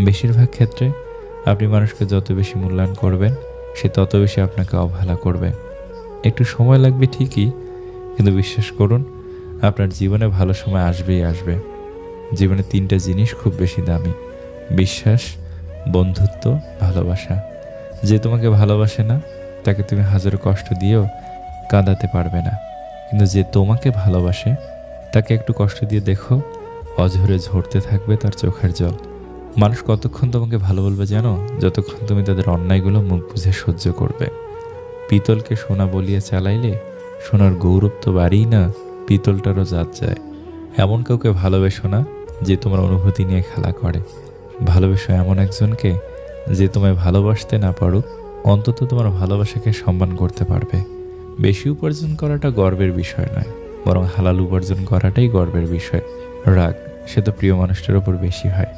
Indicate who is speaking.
Speaker 1: বেশিরভাগ ক্ষেত্রে আপনি মানুষকে যত বেশি মূল্যায়ন করবেন, সে তত বেশি আপনাকে অবহেলা করবে। একটু সময় লাগবে ঠিকই, কিন্তু বিশ্বাস করুন, আপনার জীবনে ভালো সময় আসবেই আসবে। জীবনে তিনটা জিনিস খুব বেশি দামি, বিশ্বাস, বন্ধুত্ব, ভালোবাসা। যে তোমাকে ভালোবাসে না, তাকে তুমি হাজারো কষ্ট দিয়েও কাঁদাতে পারবে না। কিন্তু যে তোমাকে ভালোবাসে, তাকে একটু কষ্ট দিয়ে দেখো, অঝরে ঝরতে থাকবে তার চোখের জল। মানুষ কতক্ষণ তোমাকে ভালো বলবে জানো? যতক্ষণ তুমি তাদের অন্যায়গুলো মুখ বুঝে সহ্য করবে। পিতলকে সোনা বলিয়ে চালাইলে সোনার গৌরব তো বাড়িই না, পিতলটারও জাত যায়। এমন কাউকে ভালোবেসো না যে তোমার অনুভূতি নিয়ে খেলা করে। ভালোবেসো এমন একজনকে যে তোমায় ভালোবাসতে না পারুক, অন্তত তোমার ভালোবাসাকে সম্মান করতে পারবে। বেশি উপার্জন করাটা গর্বের বিষয় নয়, বরং হালাল উপার্জন করাটাই গর্বের বিষয়। রাগ, সে তো প্রিয় মানুষটার ওপর বেশি হয়।